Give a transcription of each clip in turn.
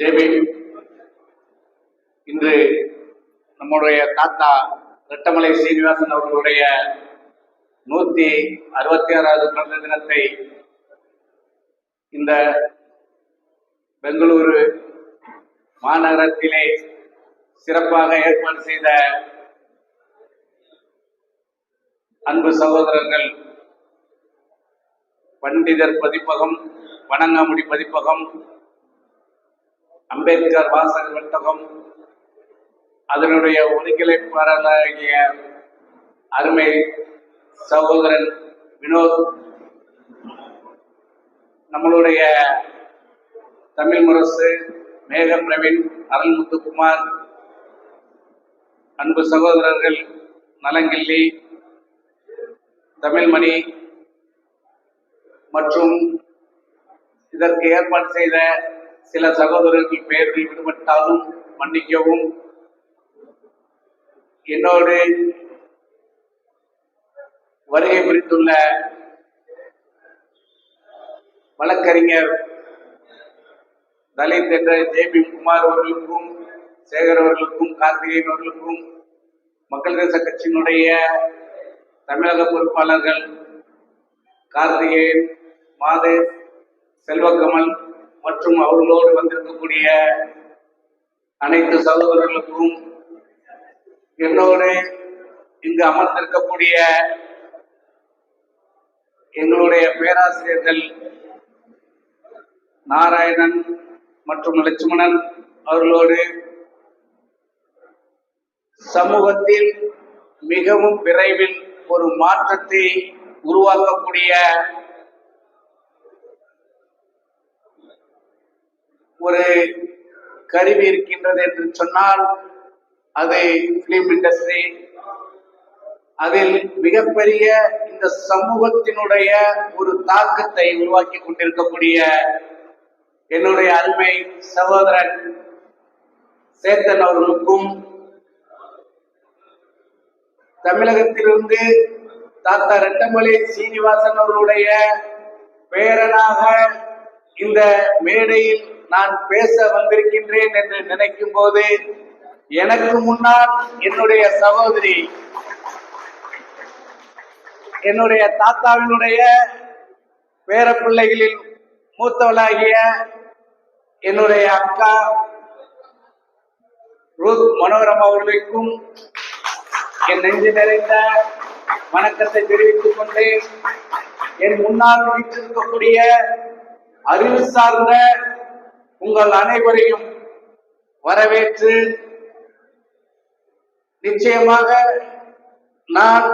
ஜெய்பீம் இன்று நம்முடைய தாத்தா ரெட்டமலை சீனிவாசன் அவர்களுடைய நூத்தி அறுபத்தி ஆறாவது பிறந்த தினத்தை இந்த பெங்களூரு மாநகரத்திலே சிறப்பாக ஏற்பாடு செய்த அன்பு சகோதரர்கள் பண்டிதர் பதிப்பகம் வணங்காமுடி பதிப்பகம் அம்பேத்கர் வாசக வர்த்தகம் அதனுடைய ஒருங்கிணைப்பாளராகிய அருமை சகோதரன் வினோத் நம்மளுடைய தமிழ் முரசு மேக பிரவீன் அருள்முத்துக்குமார் அன்பு சகோதரர்கள் நலங்கிள்ளி தமிழ்மணி மற்றும் இதற்கு ஏற்பாடு செய்த சில சகோதரர்கள் பெயர்கள் விடுபட்டாலும் மன்னிக்கவும். என்னோடு வருகை புரிந்துள்ள வழக்கறிஞர் தலித் என்ற ஜே பி குமார் அவர்களுக்கும் சேகர் அவர்களுக்கும் கார்த்திகேயன் அவர்களுக்கும் மக்கள் தேச கட்சியினுடைய தமிழக பொறுப்பாளர்கள் கார்த்திகேயன் மாதேஷ் செல்வக்கமல் மற்றும் அவர்களோடு வந்திருக்கக்கூடிய அனைத்து சகோதரர்களுக்கும் என்னோடு இங்கு அமர்ந்திருக்கக்கூடிய எங்களுடைய பேராசிரியர்கள் நாராயணன் மற்றும் லட்சுமணன் அவர்களோடு சமூகத்தில் மிகவும் விரைவில் ஒரு மாற்றத்தை உருவாக்கக்கூடிய ஒரு கருவி இருக்கின்றது என்று சொன்னால் அது பிலிம் இண்டஸ்ட்ரி அதில் மிகப்பெரிய இந்த சமூகத்தினுடைய ஒரு தாக்கத்தை உருவாக்கி கொண்டிருக்கக்கூடிய என்னுடைய அருமை சகோதரன் சேத்தன் அவர்களுக்கும் தமிழகத்திலிருந்து தாத்தா ரெட்டமலை சீனிவாசன் அவர்களுடைய பேரனாக இந்த மேடையில் நான் பேச வந்திருக்கின்றேன் என்று நினைக்கும் போது எனக்கு முன்னால் என்னுடைய சகோதரி என்னுடைய தாத்தாவினுடைய பேரப்பிள்ளைகளில் மூத்தவளாகிய என்னுடைய அக்கா ரூத் மனோரம் அவர்களுக்கும் என் நெஞ்சு நிறைந்த வணக்கத்தை தெரிவித்துக் கொண்டு என் முன்னால் வீட்டிருக்கக்கூடிய அறிவு சார்ந்த உங்கள் அனைவரையும் வரவேற்று நிச்சயமாக நான்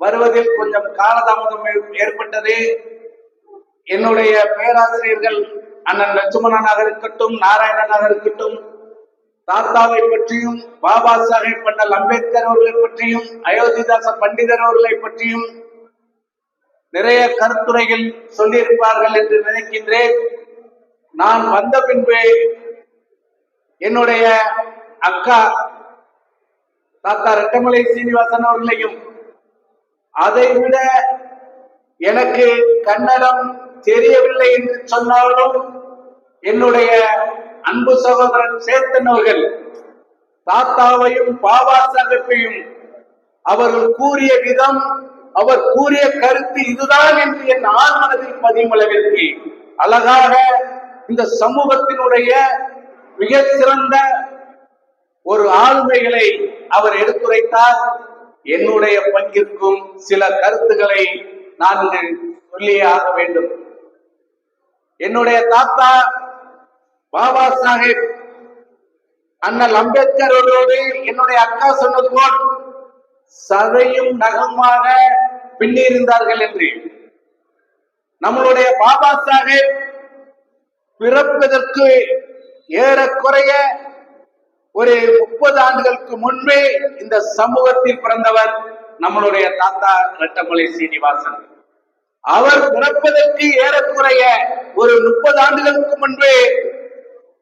வருவதில் கொஞ்சம் காலதாமதம் ஏற்பட்டது. என்னுடைய பேராசிரியர்கள் அண்ணன் லட்சுமணனாக இருக்கட்டும் நாராயணனாக இருக்கட்டும் தாத்தாவை பற்றியும் பாபா சாஹேப் அண்ணல் அம்பேத்கர் அவர்களை பற்றியும் அயோத்திதாச பண்டிதர் அவர்களை பற்றியும் நிறைய கருத்துரைகள் சொல்லியிருப்பார்கள் என்று நினைக்கின்றேன். நான் வந்த பின்பு என்னுடைய அக்கா தாத்தா ரெட்டமலை சீனிவாசன் அவர்களையும் அதைவிட எனக்கு கன்னடம் தெரியவில்லை என்று சொன்னாலும் என்னுடைய அன்பு சகோதரன் சேத்தன் அவர்கள் தாத்தாவையும் பாபா சாஹிப்பையும் அவர்கள் கூறிய விதம் அவர் கூறிய கருத்து இதுதான் என்று என் ஆழ்மனதில் பதியும் அளவிற்கு அழகாக இந்த சமூகத்தினுடைய மிக சிறந்த ஒரு ஆளுமைகளை அவர் எடுத்துரைத்தார். என்னுடைய பங்கிற்கும் சில கருத்துக்களை நான் சொல்லியே ஆக வேண்டும். என்னுடைய தாத்தா பாபா சாஹேப் அண்ணல் அம்பேத்கர் அவர்களோடு என்னுடைய அக்கா சொன்னது போல் சதையும் நகமாக பின்னிருந்தார்கள் என்று. நம்மளுடைய பாபா சாஹேப் பிறப்பதற்கு ஏறக்குறைய ஒரு முப்பது ஆண்டுகளுக்கு முன்பே இந்த சமூகத்தில் பிறந்தவர் நம்மளுடைய தாத்தா ரெட்டமலை சீனிவாசன். அவர் பிறப்பதற்கு ஏறக்குறைய ஒரு முப்பது ஆண்டுகளுக்கு முன்பே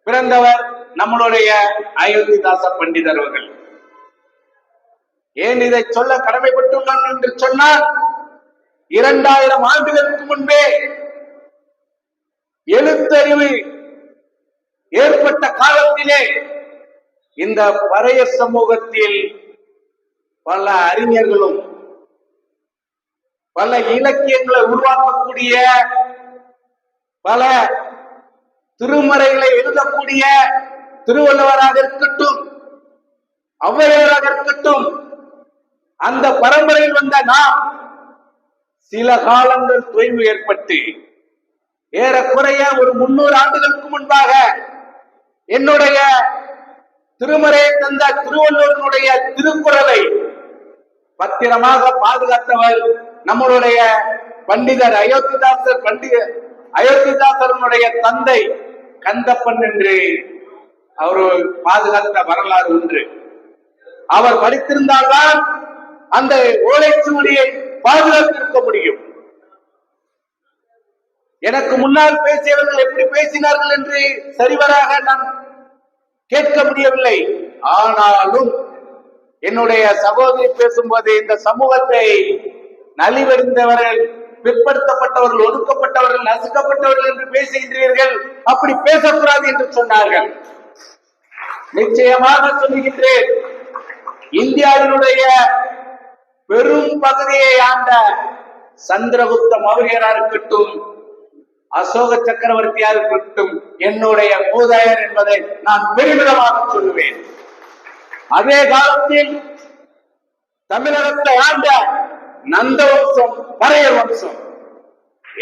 பிறந்தவர் நம்மளுடைய அயோத்திதாச பண்டிதர் அவர்கள். ஏன் இதை சொல்ல கடமைப்பட்டுள்ளான் என்று சொன்னால் இரண்டாயிரம் ஆண்டுகளுக்கு முன்பே எழுத்தறிவு காலத்திலே இந்த பறைய சமூகத்தில் பல அறிஞர்களும் பல இலக்கியங்களை உருவாக்கக்கூடிய பல திருமறைகளை எழுதக்கூடிய திருவள்ளுவராக இருக்கட்டும் ஔவையாராக இருக்கட்டும் அந்த பரம்பரையில் வந்த நாம் சில காலங்கள் தொய்வு ஏற்பட்டு ஏறக்குறைய ஒரு முன்னூறு ஆண்டுகளுக்கு முன்பாக என்னுடைய திருமறையை தந்த திருவள்ளுவனுடைய திருக்குறளை பத்திரமாக பாதுகாத்தவர் நம்மளுடைய பண்டிதர் அயோத்திதாசர் பண்டித அயோத்திதாசரனுடைய தந்தை கந்தப்பன் என்று அவர் பாதுகாத்த வரலாறு ஒன்று. அவர் படித்திருந்தால்தான் அந்த ஓலைச்சுவடியை பாதுகாத்திருக்க முடியும். எனக்கு முன்னால் பேசியவர்கள் எப்படி பேசினார்கள் என்று சரிவராக நான் கேட்க முடியவில்லை. ஆனாலும் என்னுடைய சகோதரி பேசும்போது இந்த சமூகத்தை நலிவடைந்தவர்கள் பிற்படுத்தப்பட்டவர்கள் ஒடுக்கப்பட்டவர்கள் நசுக்கப்பட்டவர்கள் என்று பேசுகின்றீர்கள். அப்படி பேசக்கூடாது என்று சொன்னார்கள். நிச்சயமாக சொல்லுகின்றேன். இந்தியாவினுடைய பெரும் பகுதியை ஆண்ட சந்திரகுப்த மௌரியரா இருக்கட்டும் அசோக சக்கரவர்த்தியாக இருக்கட்டும் என்னுடைய மூதாயர் என்பதை நான் பெருமிதமாக சொல்லுவேன். அதே காலத்தில் தமிழகத்தை ஆண்ட நந்த வம்சம் பறைய வம்சம்.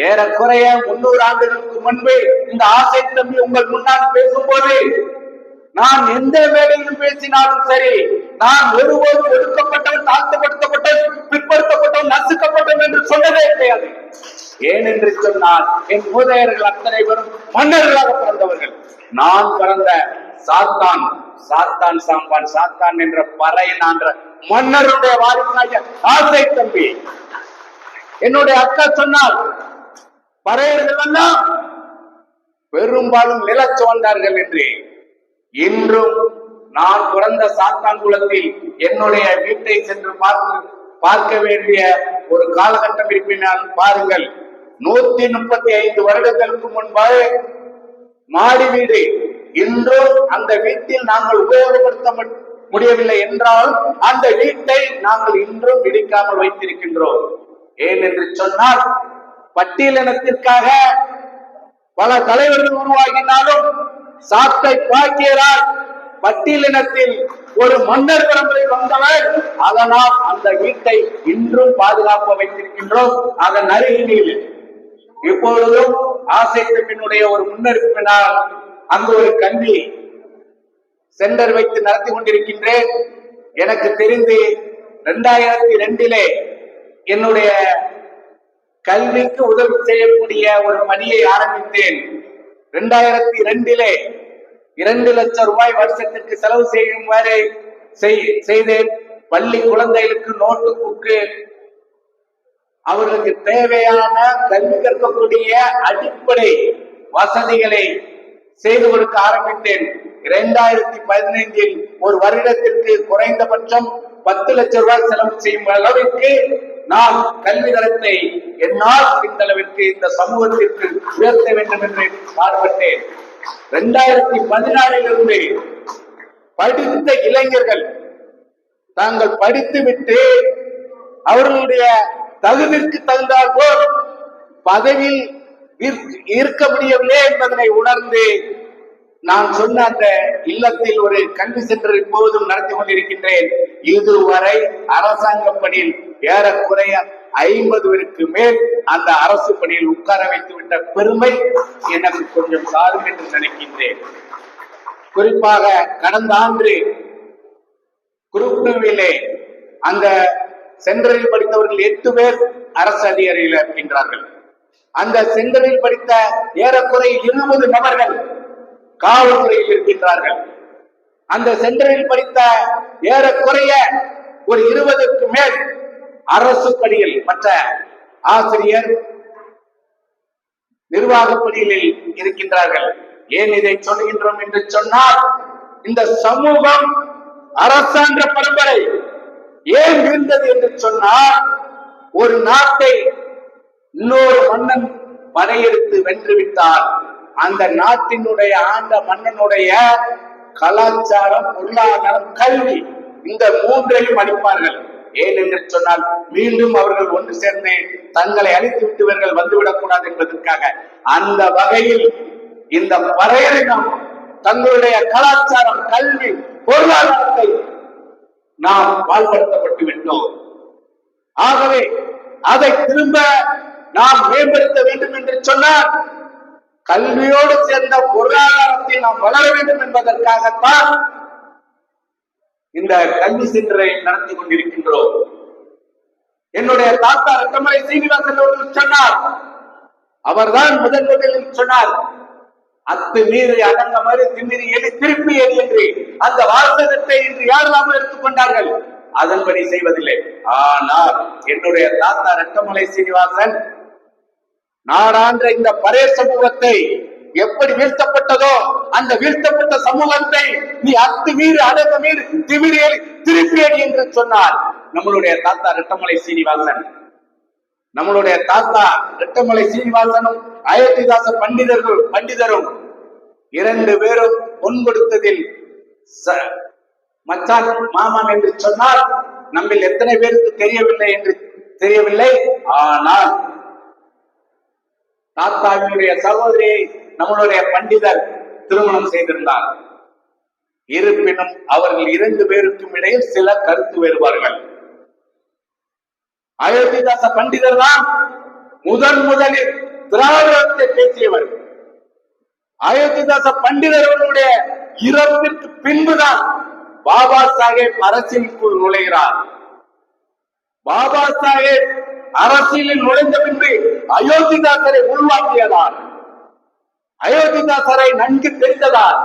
ஏறக்குறைய முன்னூறு ஆண்டுகளுக்கு முன்பு இந்த ஆசை தம்பி உங்கள் முன்னால் பேசும்போது நான் எந்த வேலையில் பேசினாலும் சரி நான் ஒருபோதும் ஒடுக்கப்பட்டவன் தாழ்த்தப்படுத்தப்பட்டவன் பிற்படுத்தப்பட்டவன் நசுக்கப்பட்டவன் என்று சொன்னதே கிடையாது. ஏனென்று சொன்னால் என் மூதையர்கள் அத்தனை பேரும் மன்னர்களாக பிறந்தவர்கள். நான் பிறந்த சாத்தான் சாத்தான் சாம்பான் சாத்தான் என்ற பறையனான்ற மன்னருடைய வாரிசாய ஆசை தம்பி. என்னுடைய அக்கா சொன்னால் பறையர்கள் எல்லாம் பெரும்பாலும் நிலச்சு வந்தார்கள் என்று இன்றும் நான் பிறந்த சாத்தான் குலத்தில் என்னுடைய வீட்டை சென்று பார்த்து பார்க்க வேண்டிய ஒரு காலகட்டம் இருப்பினால் பாருங்கள். நூத்தி முப்பத்தி ஐந்து வருடங்களுக்கு முன்பாக மாடி வீடு இன்றும் அந்த வீட்டில் நாங்கள் உபயோகப்படுத்த முடியவில்லை என்றால் அந்த வீட்டை நாங்கள் இன்றும் இடிக்காமல் வைத்திருக்கின்றோம். ஏன் என்று சொன்னால் பட்டியலினத்திற்காக பல தலைவர்கள் உருவாகினாலும் சாத்தை பாக்கியரால் பட்டியலினத்தில் ஒரு மன்னர் பரம்பரை வந்தவர். அதனால் அந்த வீட்டை இன்றும் பாதுகாப்பு வைத்திருக்கின்றோம். அதன் அருகில் இப்பொழுதும் ஆசை தம்பினுடைய ஒரு முன்னெடுப்பினால் அங்கு ஒரு கல்வி சென்டர் வைத்து நடத்தி கொண்டிருக்கின்றேன். எனக்கு தெரிந்து இரண்டாயிரத்தி ரெண்டிலே என்னுடைய கல்விக்கு உதவி செய்யக்கூடிய ஒரு பணியை ஆரம்பித்தேன். இரண்டாயிரத்தி இரண்டிலே இரண்டு லட்சம் ரூபாய் வருஷத்திற்கு செலவு செய்யும் வரை செய்தேன். பள்ளி குழந்தைகளுக்கு நோட்டு புக்கு அவர்களுக்கு தேவையான கல்வி கற்கக்கூடிய அடிப்படை வசதிகளை செய்து கொடுக்க ஆரம்பித்தேன். இரண்டாயிரத்தி பதினைந்தில் ஒரு வருடத்திற்கு குறைந்தபட்சம் பத்து லட்சம் ரூபாய் செலவு செய்யும் அளவிற்கு நான் கல்வி தரத்தை என்னால் இந்த இந்த சமூகத்திற்கு உயர்த்த வேண்டும் என்று பாடுபட்டேன். இரண்டாயிரத்தி பதினாறிலிருந்து படித்த இளைஞர்கள் தாங்கள் படித்துவிட்டு அவர்களுடைய தகுதிக்கு தகுந்தால் போல் பதவியில் இருக்க முடியவில்லை என்பதனை உணர்ந்து நான் சொன்ன அந்த இல்லத்தில் ஒரு கல்வி சென்டர் இப்போதும் நடத்தி கொண்டிருக்கின்றேன். இதுவரை அரசாங்க பணியில் ஏறக்குறைய ஐம்பது பேருக்கு மேல் அந்த அரசு பணியில் உட்கார வைத்து விட்ட பெருமை எனக்கு கொஞ்சம் சாரும் என்று நினைக்கின்றேன். குறிப்பாக கடந்த ஆண்டு குரூப் டூவிலே அந்த சென்டரில் படித்தவர்கள் எட்டு பேர் அரசு அதிகாரிகள் இருக்கின்றார்கள். அந்த சென்டரில் படித்த ஏறக்குறை இருபது நபர்கள் காவல்துறையில் இருக்கின்றார்கள். அந்த சென்டரில் படித்த ஏறக்குறைய ஒரு இருபதுக்கு மேல் அரசு பணியில் மற்ற ஆசிரியர் நிர்வாக பணிகளில் இருக்கின்றார்கள். ஏன் இதை சொல்கின்றோம் என்று சொன்னால் இந்த சமூகம் அரசாங்க பரம்பரை ஏன் இருந்தது என்று சொன்னால் ஒரு நாட்டை இன்னொரு மன்னன் படையெடுத்து வென்றுவிட்டால் அந்த நாட்டினுடைய ஆண்ட மன்னனுடைய கலாச்சாரம் பொருளாதாரம் கல்வி இந்த மூன்றையும் அளிப்பார்கள் ஏன் என்று சொன்னால் மீண்டும் அவர்கள் ஒன்று சேர்ந்து தங்களை அழித்து விட்டுவர்கள் வந்துவிடக் கூடாது என்பதற்காக. அந்த வகையில் இந்த பறையறினம் தங்களுடைய கலாச்சாரம் கல்வி பொருளாதாரத்தை நாம் பால்படுத்தப்பட்டு விட்டோம். ஆகவே அதை திரும்ப நாம் மேம்படுத்த வேண்டும் என்று சொன்னால் கல்வியோடு சேர்ந்த பொருளாதாரத்தை நாம் வளர வேண்டும் என்பதற்காகத்தான் இந்த கல்வி சென்றை நடத்தி கொண்டிருக்கின்றோம் என்னுடைய தாத்தா ரத்தமலை சீனிவாசன் அவர்கள் சொன்னார். அவர்தான் முதன் முதலில் சொன்னார் அத்து மீறி அடங்க மாதிரி திமிரி எலி திருப்பி எலி என்று. அந்த வாசகத்தை இன்று யாரெல்லாம் எடுத்துக்கொண்டார்கள் அதன்படி செய்வதில்லை. ஆனால் என்னுடைய தாத்தா ரட்டமலை சீனிவாசன் நாடான்ற இந்த பரே சமூகத்தை எப்படி வீழ்த்தப்பட்டதோ அந்த வீழ்த்தப்பட்ட சமூகத்தை நீ அத்து மீறு அடங்க மீறு திமிரி எலி திருப்பி என்று சொன்னார். நம்மளுடைய தாத்தா ரெட்டமலை சீனிவாசன். நம்மளுடைய தாத்தா ரெட்டமலை சீனிவாசனும் அயோத்திதாச பண்டிதர்கள் பண்டிதரும் இரண்டு பேரும் பொன் கொடுத்ததில் ச- மச்சான் மாமன் என்று சொன்னால் நம்மில் எத்தனை பேருக்கு தெரியவில்லை என்று தெரியவில்லை? ஆனால் தாத்தாவினுடைய சகோதரியை நம்மளுடைய பண்டிதர் திருமணம் செய்திருந்தார். இருப்பினும் அவர்கள் இரண்டு பேருக்கும் இடையே சில கருத்து வேறுபாடுகள். அயோத்திதாச பண்டிதர் தான் முதன் முதலில் திராவிடத்தை பேசியவர். அயோத்திதாச பண்டிதர்களுடைய இறப்பிற்கு பின்புதான் பாபா சாஹேப் அரசியலுக்குள் நுழைகிறார். பாபா சாஹேப் அரசியலில் நுழைந்த பின்பு அயோத்திதாசரை உருவாக்கியதான் அயோத்திதாசரை நன்கு தெரிந்ததால்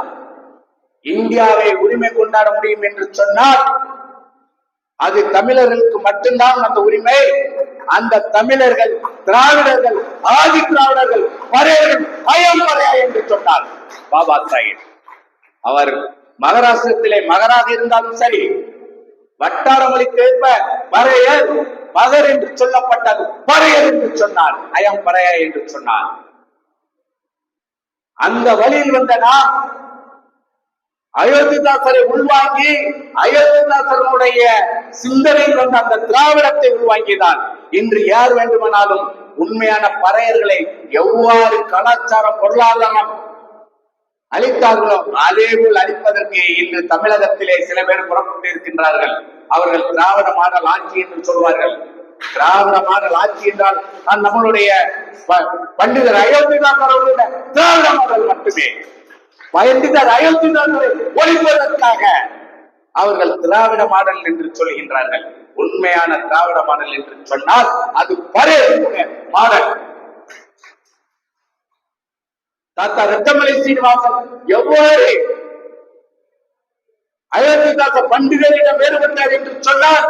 இந்தியாவை உரிமை கொண்டாட முடியும் என்று சொன்னால் அது தமிழர்களுக்கு மட்டும்தான் அந்த உரிமை. அந்த தமிழர்கள் திராவிடர்கள் ஆதி திராவிடர்கள் பறையர்கள் அயம் பறையா என்று சொன்னார் பாபா சாஹிப். அவர் மகாராஷ்டிரத்திலே மகராக இருந்தாலும் சரி வட்டார மொழிக்கு ஏற்ப பறையர் மகர் என்று சொல்லப்பட்டது. பறையர் என்று சொன்னார். அயம் பறையா என்று சொன்னார். அந்த வழியில் வந்த நாம் அயோத்திதாசரை உள்வாங்கி அயோத்திதாசருடைய சிந்தனையில் வந்த அந்த திராவிடத்தை உள்வாங்கினார். இன்று யார் வேண்டுமானாலும் உண்மையான பறையர்களை எவ்வாறு கலாச்சாரம் பொருளாதாரம் அளித்தார்களோ அதே போல் அளிப்பதற்கு இன்று தமிழகத்திலே சில பேர் புறப்பட்டு இருக்கின்றார்கள். அவர்கள் திராவிட மாடல் ஆட்சி என்று சொல்வார்கள். திராவிட மாடல் ஆட்சி என்றால் நான் நம்மளுடைய பண்டிதர் அயோத்திதாசர் திராவிட மாடல் மட்டுமே. பண்டிதர் அயோத்திதாசரை ஒழிப்பதற்காக அவர்கள் திராவிட மாடல் என்று சொல்கின்றார்கள். உண்மையான திராவிட மாடல் என்று சொன்னால் அது பழைய மாடல். தாத்தா ரத்தமலை சீனிவாசன் எவ்வாறு அயோத்திதாச பண்டிதரிடம் வேறுபட்டார் என்று சொன்னால்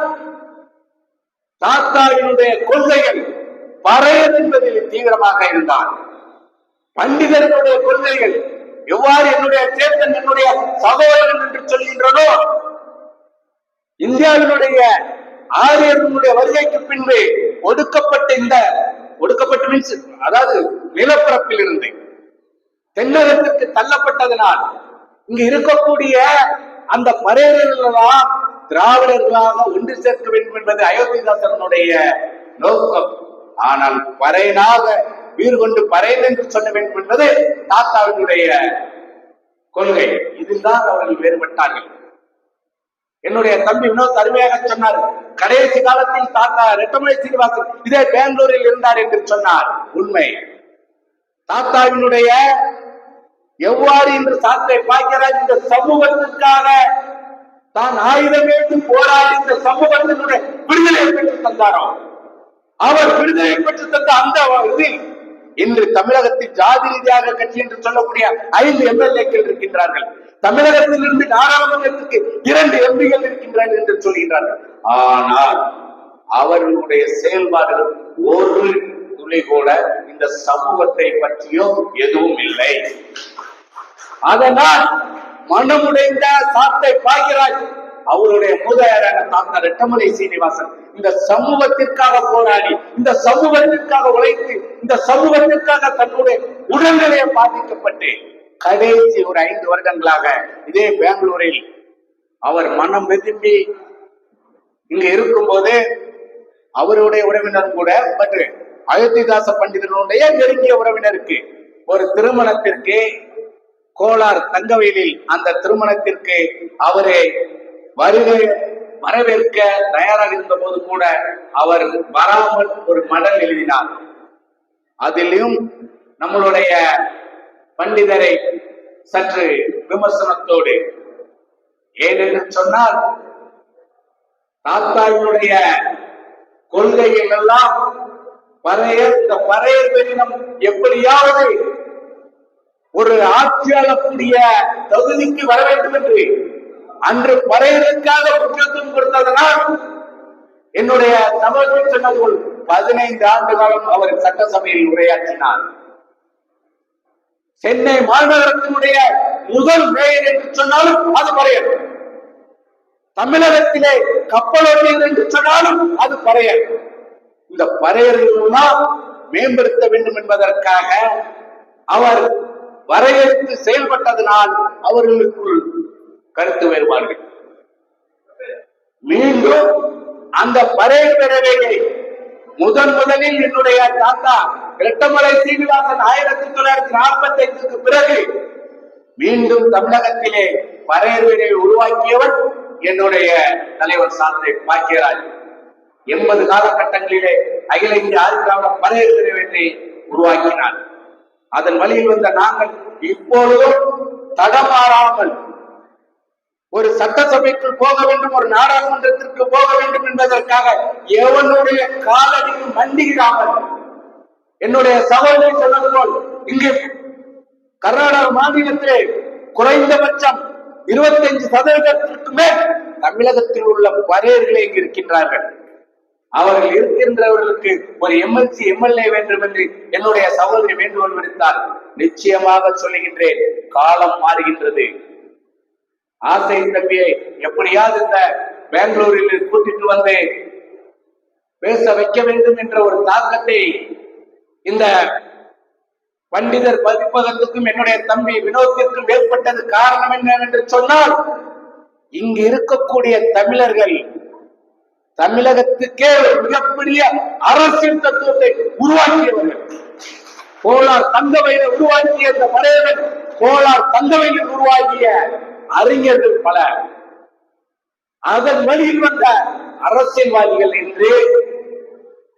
தாத்தாவினுடைய கொள்கைகள் பறையர் என்பதில் தீவிரமாக இருந்தார். பண்டிதர்களுடைய கொள்கைகள் எவ்வாறு என்னுடைய சேத்தன் என்னுடைய சகோதரன் என்று சொல்கின்றனோ இந்தியாவினுடைய ஆரியர்களுடைய வருகைக்கு பின்பு ஒடுக்கப்பட்ட இந்த ஒடுக்கப்பட்ட மீன்ஸ் அதாவது நிலப்பரப்பில் இருந்து. தென்னகத்திற்கு தள்ளப்பட்டதனால் இங்கு இருக்கக்கூடிய அந்த பறையர்களெல்லாம் திராவிடர்களாக ஒன்று சேர்க்க வேண்டும் என்பது அயோத்திதாசனுடைய நோக்கம். ஆனால் பறையனாக உயிர் கொண்டு பறையன் என்று சொல்ல வேண்டும் என்பது தாத்தாவினுடைய கொள்கை. இதில்தான் அவர்கள் வேறுபட்டார்கள். என்னுடைய தம்பி வினோத் அருமையாக சொன்னார் கடைசி காலத்தில் தாத்தா ரெட்டமலை சீனிவாசன் இதே பெங்களூரில் இருந்தார் என்று சொன்னார். உண்மை. தாத்தாவினுடைய எவ்வாறு இன்று சாத்தை பார்க்கிறார் இந்த சமூகத்திற்காக தான் ஆயுதம் ஏற்று போராடி இந்த சமூகத்தினுடைய விடுதலை பெற்று தந்தாரோ? அவர் விடுதலை பெற்று தந்த அந்த இதில் இன்று தமிழகத்தில் ஜாதி ரீதியாக கட்சி என்று சொல்லக்கூடிய ஐந்து எம்எல்ஏக்கள் இருக்கின்றார்கள். தமிழகத்தில் இருந்து நாடாளுமன்றத்துக்கு இரண்டு எம்பிகள் இருக்கின்றனர் என்று சொல்கின்றார்கள். ஆனால் அவர்களுடைய செயல்பாடுகள் ஒரு துளி கூட இந்த சமூகத்தை பற்றியோ எதுவும் இல்லை. அதனால் மனமுடைந்த சாத்தை பாய்கிறாய் அவருடைய மூதாயரான தாத்தா ரெட்டமலை சீனிவாசன் இந்த சமூகத்திற்காக போராடி இந்த சமூகத்திற்காக உழைத்து இந்த சமூகத்திற்காக தன்னுடைய உடல்நிலையை பாதிக்கப்பட்டு கடைசி ஒரு ஐந்து வருடங்களாக இதே பெங்களூரில் அவர் மனம் வெதும்பி இங்க இருக்கும்போது அவருடைய உறவினரும் கூட பட் அயோத்திதாச பண்டிதனுடைய நெருங்கிய உறவினருக்கு ஒரு திருமணத்திற்கு கோலார் தங்கவேலில் அந்த திருமணத்திற்கு அவரே வருகை வரவேற்க தயாராக இருந்த போது கூட அவர் வராமல் ஒரு மடல் எழுதினார். அதிலும் நம்மளுடைய பண்டிதரை சற்று விமர்சனத்தோடு ஏனென்று சொன்னால் தாத்தாவினுடைய கொள்கைகள் எல்லாம் பறையர் இந்த பறையர் பெரினம் எப்படியாவது ஒரு ஆட்சியாளக்கூடிய தகுதிக்கு வர வேண்டும் என்று அன்று பறையருக்காக முக்கியத்துவம் கொடுத்ததனால் என்னுடைய சமூகத்தில் சொன்னது பதினைந்து ஆண்டு காலம் அவர் சட்டசபையில் உரையாற்றினார். சென்னை மாநகரத்தினுடைய முதல் மேயர் என்று சொன்னாலும் அது பறையல் தமிழகத்திலே கப்பலோட்டியர் என்று சொன்னாலும் அது பறையல் இந்த பறையர்களெல்லாம் மேம்படுத்த வேண்டும் என்பதற்காக அவர் வரையறுத்து செயல்பட்டதனால் அவர்களுக்குள் கருத்து வேறுபாடுகள். மீண்டும் அந்த பறைய பேரவையை முதன் முதலில் என்னுடைய தாத்தா இரட்டமலை சீனிவாசன் ஆயிரத்தி தொள்ளாயிரத்தி நாற்பத்தி ஐந்துக்கு பிறகு மீண்டும் தமிழகத்திலே பறையர்களை உருவாக்கியவர் என்னுடைய தலைவர் சாத்தை பாக்கியராஜ். எண்பது காலகட்டங்களிலே அகில இந்திய ஆதிராவிட பறையர் பிரிவினை உருவாக்கினார். அதன் வழியில் வந்த நாங்கள் இப்பொழுதும் தடமாறாமல் ஒரு சட்டசபைக்குள் போக வேண்டும் ஒரு நாடாளுமன்றத்திற்கு போக வேண்டும் என்பதற்காக எவனுடைய காலடியில் மண்டியிடாமல் என்னுடைய சகோதரி சொன்னது போல் இங்கு கர்நாடக மாநிலத்திலே குறைந்தபட்சம் இருபத்தைந்து சதவீதத்திற்கு மேல் தமிழகத்தில் உள்ள வரையர்களே இங்கு இருக்கின்றார்கள். அவர்கள் இருக்கின்றவர்களுக்கு ஒரு எம்எல்சி எம்எல்ஏ வேண்டும் என்று என்னுடைய சகோதரி வேண்டுகோள் விடுத்தால் நிச்சயமாக சொல்லுகின்றேன் காலம் மாறுகின்றது. ஆசை தம்பியை எப்படியாவது இந்த பெங்களூரில் கூட்டிட்டு வந்து பேச வைக்க வேண்டும் என்ற ஒரு தாக்கத்தை இந்த பண்டிதர் பதிப்பகத்துக்கும் என்னுடைய தம்பி வினோத்திற்கும் ஏற்பட்டது காரணம் என்ன என்று சொன்னால் இங்கு இருக்கக்கூடிய தமிழர்கள் தமிழகத்துக்கே ஒரு மிகப்பெரிய அரசியல் தத்துவத்தை உருவாக்கியவர்கள். கோலார் தங்கவையில உருவாக்கிய இந்த படையவன் கோலார் தங்கவையில் உருவாக்கிய அறிஞர்கள் பல. அதன் வழியில் வந்த அரசியல்வாதிகள் என்று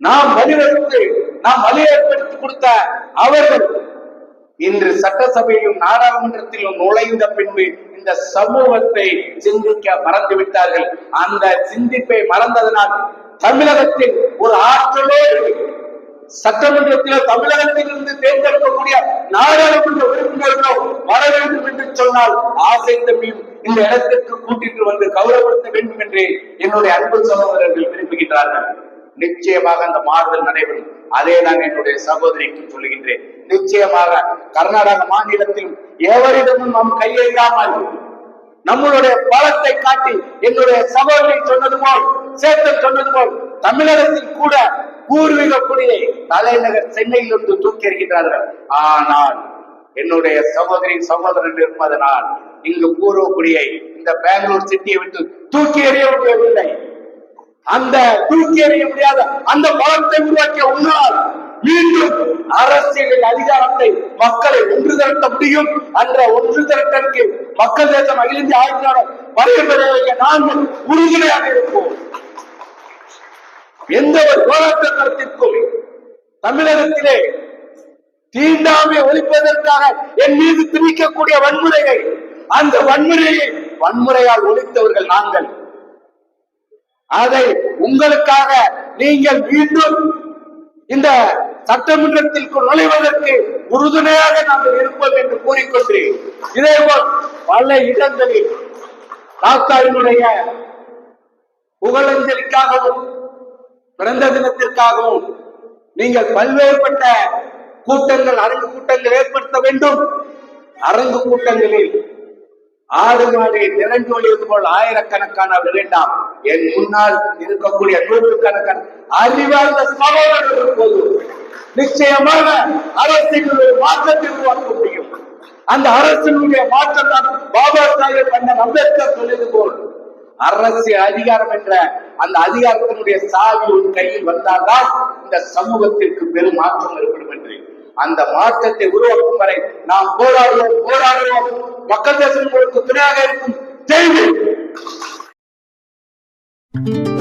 நாம் வழிவகுத்து நாம் வழி ஏற்படுத்தி கொடுத்த அவர்கள் இன்று சட்டசபையிலும் நாடாளுமன்றத்திலும் நுழைந்த பின்பு இந்த சமூகத்தை சிந்திக்க மறந்து விட்டார்கள் அந்த சிந்திப்பை மறந்ததனால் தமிழகத்தில் ஒரு ஆற்றலோடு சட்டமன்றத்தில் தமிழகத்திலிருந்து தேர்ந்தெடுக்கக்கூடிய நாடாளுமன்ற உறுப்பினர்களோ வர வேண்டும் என்று சொன்னால் ஆசை தம்பியும் இந்த இடத்திற்கு கூட்டிட்டு வந்து கௌரவப்படுத்த வேண்டும் என்று என்னுடைய அன்பு சகோதரர்கள் விரும்புகின்றார்கள். நிச்சயமாக அந்த மாறுதல் நடைபெறும். அதே நான் என்னுடைய சகோதரிக்கு சொல்லுகின்றேன். நிச்சயமாக கர்நாடக மாநிலத்திலும் எவரிடமும் நாம் கையெழுதாமல் நம்மளுடைய பலத்தை காட்டி என்னுடைய சகோதரி சொன்னது போல் சேர்த்து சொன்னது போல் தமிழகத்தில் கூட பூர்வீக குடியை தலைநகர் சென்னையிலிருந்து தூக்கி எறிகின்றார்கள். ஆனால் என்னுடைய சகோதரி சகோதரன் இருப்பதனால் இங்கு பூர்வ குடியை இந்த பெங்களூர் சிட்டியை விட்டு தூக்கி எறிய முடியவில்லை. அந்த தூக்கி எறிய முடியாத அந்த பலத்தை உருவாக்கிய உன்னால் மீண்டும் அரசியலில் அதிகாரத்தை மக்களை ஒன்று திரட்ட முடியும் அந்த ஒன்று திரட்டலுக்கு மக்கள் தேசம் அகில இந்திய ஆட்சியாளர் வருகிற நாங்கள் உறுதுணையாக இருப்போம். எந்த ஒரு போராட்ட களத்திற்கும் தமிழகத்திலே தீண்டாமை ஒழிப்பதற்காக என் மீது திணிக்கக்கூடிய வன்முறையை அந்த வன்முறையை வன்முறையால் ஒழித்தவர்கள் நாங்கள். அதை உங்களுக்காக நீங்கள் மீண்டும் இந்த சட்டமன்றத்திற்குள் நுழைவதற்கு உறுதுணையாக நாங்கள் இருப்போம் என்று கூறிக்கொண்டு இதேபோல் பல இடங்களில் தாத்தாவினுடைய புகழஞ்சலிக்காகவும் பிறந்த தினத்திற்காகவும் நீங்கள் பல்வேறுபட்ட கூட்டங்கள் அரங்கு கூட்டங்கள் ஏற்படுத்த வேண்டும். அரங்கு கூட்டங்களில் ஆடு மாடு நிரண்டு ஒழிவது போல் ஆயிரக்கணக்கான வேண்டாம். என் முன்னால் இருக்கக்கூடிய நூற்றுக்கணக்கான அறிவார்ந்த சகோதரர்கள் போது நிச்சயமாக அரசின் ஒரு மாற்றத்தை உருவாக்க முடியும். அந்த அரசினுடைய மாற்றம் தான் பாபா சாஹேப் அண்ணன் அம்பேத்கர் சொல்லியது போல் அரசு அதிகாரம் என்ற அந்த அதிகாரத்தினுடைய சாவி ஒரு கையில் வந்தால்தான் இந்த சமூகத்திற்கு பெரும் மாற்றம் ஏற்படும் என்று. அந்த மாற்றத்தை உருவாக்கும் வரை நாம் போராடுவோம் போராடுவோம். மக்கள் தேசம் உங்களுக்கு துணையாக இருக்கும். ஜெய்வி